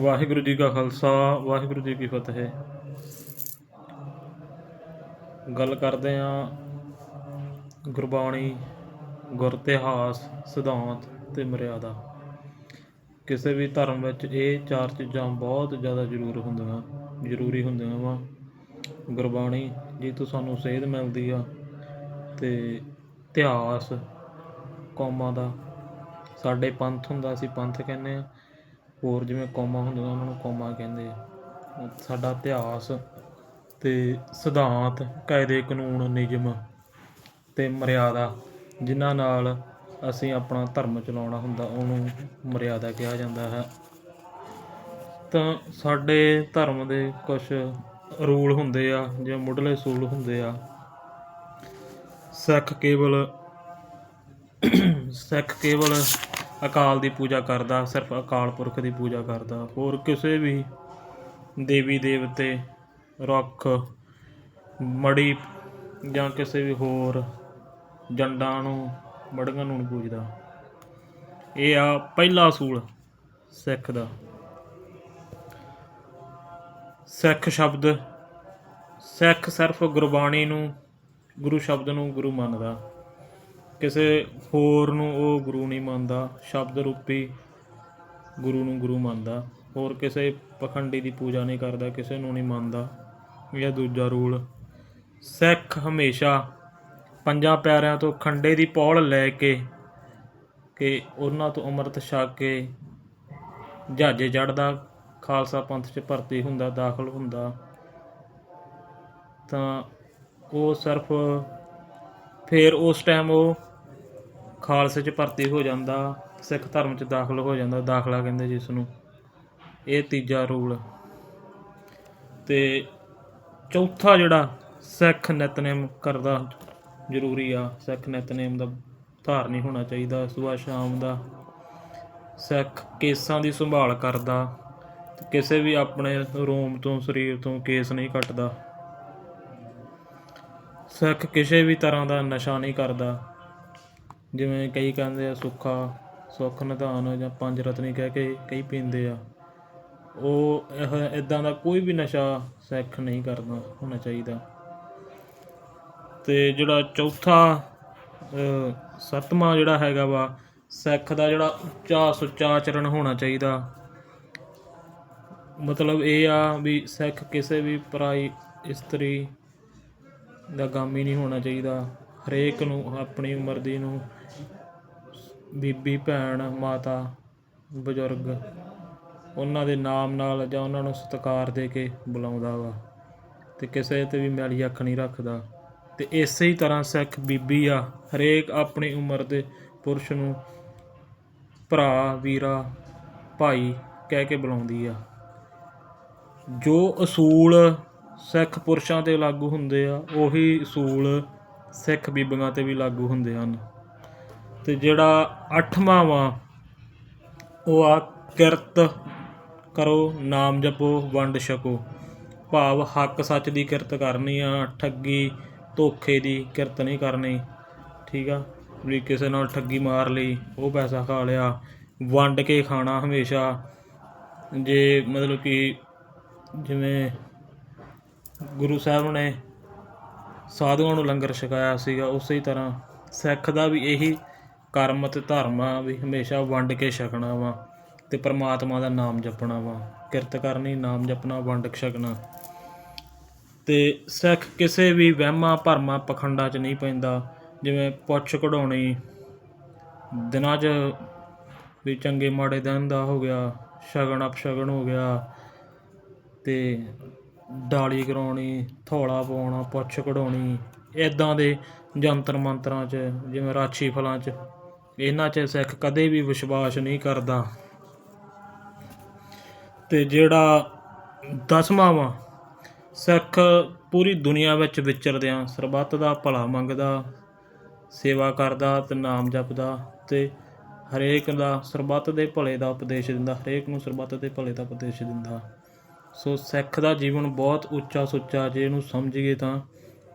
ਵਾਹਿਗੁਰੂ ਜੀ ਕਾ ਖਾਲਸਾ, ਵਾਹਿਗੁਰੂ ਜੀ ਕੀ ਫਤਿਹ। ਗੱਲ ਕਰਦੇ ਹਾਂ ਗੁਰਬਾਣੀ ਗੁਰਤਿਹਾਸ ਸਿਧਾਂਤ ਤੇ ਮਰਿਆਦਾ। ਕਿਸੇ ਵੀ ਧਰਮ ਵਿੱਚ ਇਹ ਚਾਰ ਚੀਜ਼ਾਂ ਬਹੁਤ ਜ਼ਿਆਦਾ ਜ਼ਰੂਰ ਹੁੰਦੀਆਂ, ਜ਼ਰੂਰੀ ਹੁੰਦੀਆਂ ਵਾ। ਗੁਰਬਾਣੀ, ਜੀ ਤੋਂ ਸਾਨੂੰ ਸੇਧ ਮਿਲਦੀ ਆ ਤੇ ਇਤਿਹਾਸ, ਕੌਮਾਂ ਦਾ। ਸਾਡੇ ਪੰਥ ਹੁੰਦਾ ਅਸੀਂ ਪੰਥ ਕਹਿੰਦੇ ਆ। ਹੋਰ ਜਿਵੇਂ ਕੌਮਾਂ ਹੁੰਦੀਆਂ, ਉਹਨਾਂ ਨੂੰ ਕੌਮਾਂ ਕਹਿੰਦੇ ਆ। ਸਾਡਾ ਇਤਿਹਾਸ ਤੇ ਸਿਧਾਂਤ, ਕਾਇਦੇ, ਕਾਨੂੰਨ, ਨਿਯਮ ਤੇ ਮਰਿਆਦਾ, ਜਿਨ੍ਹਾਂ ਨਾਲ ਅਸੀਂ ਆਪਣਾ ਧਰਮ ਚਲਾਉਣਾ ਹੁੰਦਾ, ਉਹਨੂੰ ਮਰਿਆਦਾ ਕਿਹਾ ਜਾਂਦਾ ਹੈ। ਤਾਂ ਸਾਡੇ ਧਰਮ ਦੇ ਕੁਝ ਰੂਲ ਹੁੰਦੇ ਆ ਜਿਵੇਂ ਮੁੱਢਲੇ ਸੂਲ ਹੁੰਦੇ ਆ। ਸਿੱਖ ਕੇਵਲ ਸਿੱਖ ਕੇਵਲ ਅਕਾਲ ਦੀ ਪੂਜਾ ਕਰਦਾ, ਸਿਰਫ ਅਕਾਲ ਪੁਰਖ ਦੀ ਪੂਜਾ ਕਰਦਾ। ਹੋਰ ਕਿਸੇ ਵੀ ਦੇਵੀ, ਦੇਵਤੇ, ਰੁੱਖ ਮੜੀ ਜਾਂ ਕਿਸੇ ਵੀ ਹੋਰ ਜੰਡਾਂ ਨੂੰ ਮੜੀਆਂ ਨੂੰ ਨਹੀਂ ਪੂਜਦਾ। ਇਹ ਆ ਪਹਿਲਾ ਅਸੂਲ ਸਿੱਖ ਦਾ। ਸਿੱਖ ਸ਼ਬਦ, ਸਿੱਖ ਸਿਰਫ ਗੁਰਬਾਣੀ ਨੂੰ, ਗੁਰੂ ਸ਼ਬਦ ਨੂੰ ਗੁਰੂ ਮੰਨਦਾ। ਕਿਸੇ ਹੋਰ ਨੂੰ ਉਹ ਗੁਰੂ ਨਹੀਂ ਮੰਨਦਾ, ਸ਼ਬਦ ਰੂਪੀ ਗੁਰੂ ਨੂੰ ਗੁਰੂ ਮੰਨਦਾ, ਹੋਰ ਕਿਸੇ ਪਖੰਡੀ ਦੀ ਪੂਜਾ ਨਹੀਂ ਕਰਦਾ, ਕਿਸੇ ਨੂੰ ਨਹੀਂ ਮੰਨਦਾ, ਇਹ ਦੂਜਾ ਰੂਲ। ਸਿੱਖ ਹਮੇਸ਼ਾ ਪੰਜਾਂ ਪਿਆਰਿਆਂ ਤੋਂ ਖੰਡੇ ਦੀ ਪੌਲ ਲੈ ਕੇ ਕਿ ਉਹਨਾਂ ਤੋਂ ਅੰਮ੍ਰਿਤ ਛਕ ਕੇ ਜਹਾਜੇ ਚੜ੍ਹਦਾ, ਖਾਲਸਾ ਪੰਥ 'ਚ ਭਰਤੀ ਹੁੰਦਾ, ਦਾਖਲ ਹੁੰਦਾ। ਤਾਂ ਉਹ ਸਿਰਫ ਫਿਰ ਉਸ ਟਾਈਮ ਉਹ ਖਾਲਸੇ 'ਚ ਭਰਤੀ ਹੋ ਜਾਂਦਾ, ਸਿੱਖ ਧਰਮ 'ਚ ਦਾਖਲ ਹੋ ਜਾਂਦਾ, ਦਾਖਲਾ ਕਹਿੰਦੇ ਜਿਸ ਨੂੰ ਇਹ ਤੀਜਾ ਰੂਲ। ਤੇ ਚੌਥਾ ਜਿਹੜਾ ਸਿੱਖ ਨਿਤਨੇਮ ਕਰਦਾ ਜ਼ਰੂਰੀ ਆ, ਸਿੱਖ ਨਿਤਨੇਮ ਦਾ ਧਾਰ ਨਹੀਂ ਹੋਣਾ ਚਾਹੀਦਾ ਸਵੇਰ ਸ਼ਾਮ ਦਾ ਸਿੱਖ ਕੇਸਾਂ ਦੀ ਸੰਭਾਲ ਕਰਦਾ, ਕਿਸੇ ਵੀ ਆਪਣੇ ਰੋਮ ਤੋਂ, ਸਰੀਰ ਤੋਂ ਕੇਸ ਨਹੀਂ ਕੱਟਦਾ। ਸਿੱਖ ਕਿਸੇ ਵੀ ਤਰ੍ਹਾਂ ਦਾ ਨਸ਼ਾ ਨਹੀਂ ਕਰਦਾ। ਜਿਵੇਂ ਕਈ ਕਹਿੰਦੇ ਆ, ਸੁੱਖਾ, ਸੁੱਖ ਨਿਧਾਨ ਜਾਂ ਪੰਜ ਰਤਨੀ ਕਹਿ ਕੇ ਕਈ ਪੀਂਦੇ ਆ। ਉਹ ਇਹ ਇਦਾਂ ਦਾ ਕੋਈ ਵੀ ਨਸ਼ਾ ਸਿੱਖ ਨਹੀਂ ਕਰਦਾ, ਹੋਣਾ ਚਾਹੀਦਾ। ਤੇ ਜਿਹੜਾ ਚੌਥਾ ਸੱਤਵਾਂ ਜਿਹੜਾ ਹੈਗਾ ਵਾ, ਸਿੱਖ ਦਾ ਜਿਹੜਾ ਉੱਚਾ ਸੁੱਚਾ ਆਚਰਣ ਹੋਣਾ ਚਾਹੀਦਾ। ਮਤਲਬ ਇਹ ਆ ਵੀ ਸਿੱਖ ਕਿਸੇ ਵੀ ਪਰਾਈ ਇਸਤਰੀ ਦਾ ਗਾਮੀ ਨਹੀਂ ਹੋਣਾ ਚਾਹੀਦਾ। ਹਰੇਕ ਨੂੰ, ਆਪਣੀ ਉਮਰ ਦੀ ਨੂੰ, ਬੀਬੀ, ਭੈਣ, ਮਾਤਾ, ਬਜ਼ੁਰਗ, ਉਹਨਾਂ ਦੇ ਨਾਮ ਨਾਲ ਜਾਂ ਉਹਨਾਂ ਨੂੰ ਸਤਿਕਾਰ ਦੇ ਕੇ ਬੁਲਾਉਂਦਾ ਵਾ ਤੇ ਕਿਸੇ ਤੇ ਵੀ ਮੈਲੀ ਅੱਖ ਨਹੀਂ ਰੱਖਦਾ। ਤੇ ਇਸੇ ਹੀ ਤਰ੍ਹਾਂ ਸਿੱਖ ਬੀਬੀ ਆ, ਹਰੇਕ ਆਪਣੀ ਉਮਰ ਦੇ ਪੁਰਸ਼ ਨੂੰ ਭਰਾ, ਵੀਰਾ, ਭਾਈ ਕਹਿ ਕੇ ਬੁਲਾਉਂਦੀ ਆ। ਜੋ ਅਸੂਲ ਸਿੱਖ ਪੁਰਸ਼ਾਂ ਤੇ ਲਾਗੂ ਹੁੰਦੇ ਆ, ਉਹੀ ਅਸੂਲ ਸਿੱਖ ਬੀਬੀਆਂ ਤੇ ਵੀ ਲਾਗੂ ਹੁੰਦੇ ਹਨ। ਤੇ ਜਿਹੜਾ ਅੱਠਵਾਂ ਵਾ ਉਹ ਆ, ਕਿਰਤ ਕਰੋ, ਨਾਮ ਜਪੋ, ਵੰਡ ਛਕੋ। ਭਾਵ ਹੱਕ ਸੱਚ ਦੀ ਕਿਰਤ ਕਰਨੀ ਆ, ਠੱਗੀ ਧੋਖੇ ਦੀ ਕਿਰਤ ਨਹੀਂ ਕਰਨੀ, ਠੀਕ ਆ? ਵੀ ਕਿਸੇ ਨਾਲ ਠੱਗੀ ਮਾਰ ਲਈ, ਉਹ ਪੈਸਾ ਖਾ ਲਿਆ, ਵੰਡ ਕੇ ਖਾਣਾ ਹਮੇਸ਼ਾ। ਜੇ ਮਤਲਬ ਕਿ ਜਿਵੇਂ ਗੁਰੂ ਸਾਹਿਬ ਨੇ ਸਾਧੂਆਂ ਨੂੰ ਲੰਗਰ ਛਕਾਇਆ ਸੀਗਾ, ਉਸੇ ਤਰ੍ਹਾਂ ਸਿੱਖ ਦਾ ਵੀ ਇਹੀ ਕਰਮ ਅਤੇ ਧਰਮ ਆ ਵੀ ਹਮੇਸ਼ਾ ਵੰਡ ਕੇ ਛਕਣਾ ਵਾ ਤੇ ਪ੍ਰਮਾਤਮਾ ਦਾ ਨਾਮ ਜਪਣਾ ਵਾ ਕਿਰਤ ਕਰਨੀ ਨਾਮ ਜਪਣਾ, ਵੰਡ ਕੇ ਛਕਣਾ। ਤੇ ਸਿੱਖ ਕਿਸੇ ਵੀ ਵਹਿਮਾਂ ਭਰਮਾਂ ਪਖੰਡਾਂ 'ਚ ਨਹੀਂ ਪੈਂਦਾ, ਜਿਵੇਂ ਪੁੱਛ ਕਢਾਉਣੀ, ਦਿਨਾਂ 'ਚ ਵੀ ਚੰਗੇ ਮਾੜੇ ਦਿਨ ਦਾ ਹੋ ਗਿਆ, ਸ਼ਗਨ ਅਪਸ਼ਗਨ ਹੋ ਗਿਆ ਤੇ ਡਾਲੀ ਕਰਾਉਣੀ ਥੋੜਾ ਪਾਉਣਾ ਪੁੱਛ ਕਢਾਉਣੀ ਇਦਾਂ ਦੇ ਜੰਤਰ ਮੰਤਰਾਂ 'ਚ, ਜਿਵੇਂ ਰਾਛੀ ਫਲਾਂ 'ਚ। ਇਹਨਾਂ 'ਚ ਸਿੱਖ ਕਦੇ ਵੀ ਵਿਸ਼ਵਾਸ ਨਹੀਂ ਕਰਦਾ। ਤੇ ਜਿਹੜਾ ਦਸਵਾਂ ਵਾ, ਸਿੱਖ ਪੂਰੀ ਦੁਨੀਆ ਵਿੱਚ ਵਿਚਰਦਿਆਂ ਸਰਬੱਤ ਦਾ ਭਲਾ ਮੰਗਦਾ, ਸੇਵਾ ਕਰਦਾ ਤੇ ਨਾਮ ਜਪਦਾ ਤੇ ਹਰੇਕ ਦਾ ਸਰਬੱਤ ਦੇ ਭਲੇ ਦਾ ਉਪਦੇਸ਼ ਦਿੰਦਾ, ਹਰੇਕ ਨੂੰ ਸਰਬੱਤ ਦੇ ਭਲੇ ਦਾ ਉਪਦੇਸ਼ ਦਿੰਦਾ। ਸੋ ਸਿੱਖ ਦਾ ਜੀਵਨ ਬਹੁਤ ਉੱਚਾ ਸੁੱਚਾ, ਜੇ ਇਹਨੂੰ ਸਮਝੀਏ ਤਾਂ।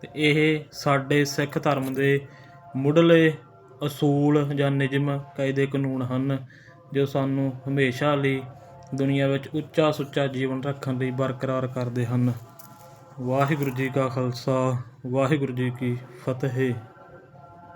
ਤੇ ਇਹ ਸਾਡੇ ਸਿੱਖ ਧਰਮ ਦੇ ਮੁੱਢਲੇ ਅਸੂਲ ਜਾਂ ਨਿਯਮ ਕਾਇਦੇ ਕਾਨੂੰਨ ਹਨ, ਜੋ ਸਾਨੂੰ ਹਮੇਸ਼ਾ ਲਈ ਦੁਨੀਆ ਵਿੱਚ ਉੱਚਾ ਸੁੱਚਾ ਜੀਵਨ ਰੱਖਣ ਲਈ ਬਰਕਰਾਰ ਕਰਦੇ ਹਨ। ਵਾਹਿਗੁਰੂ ਜੀ ਕਾ ਖਾਲਸਾ, ਵਾਹਿਗੁਰੂ ਜੀ ਕੀ ਫਤਿਹ।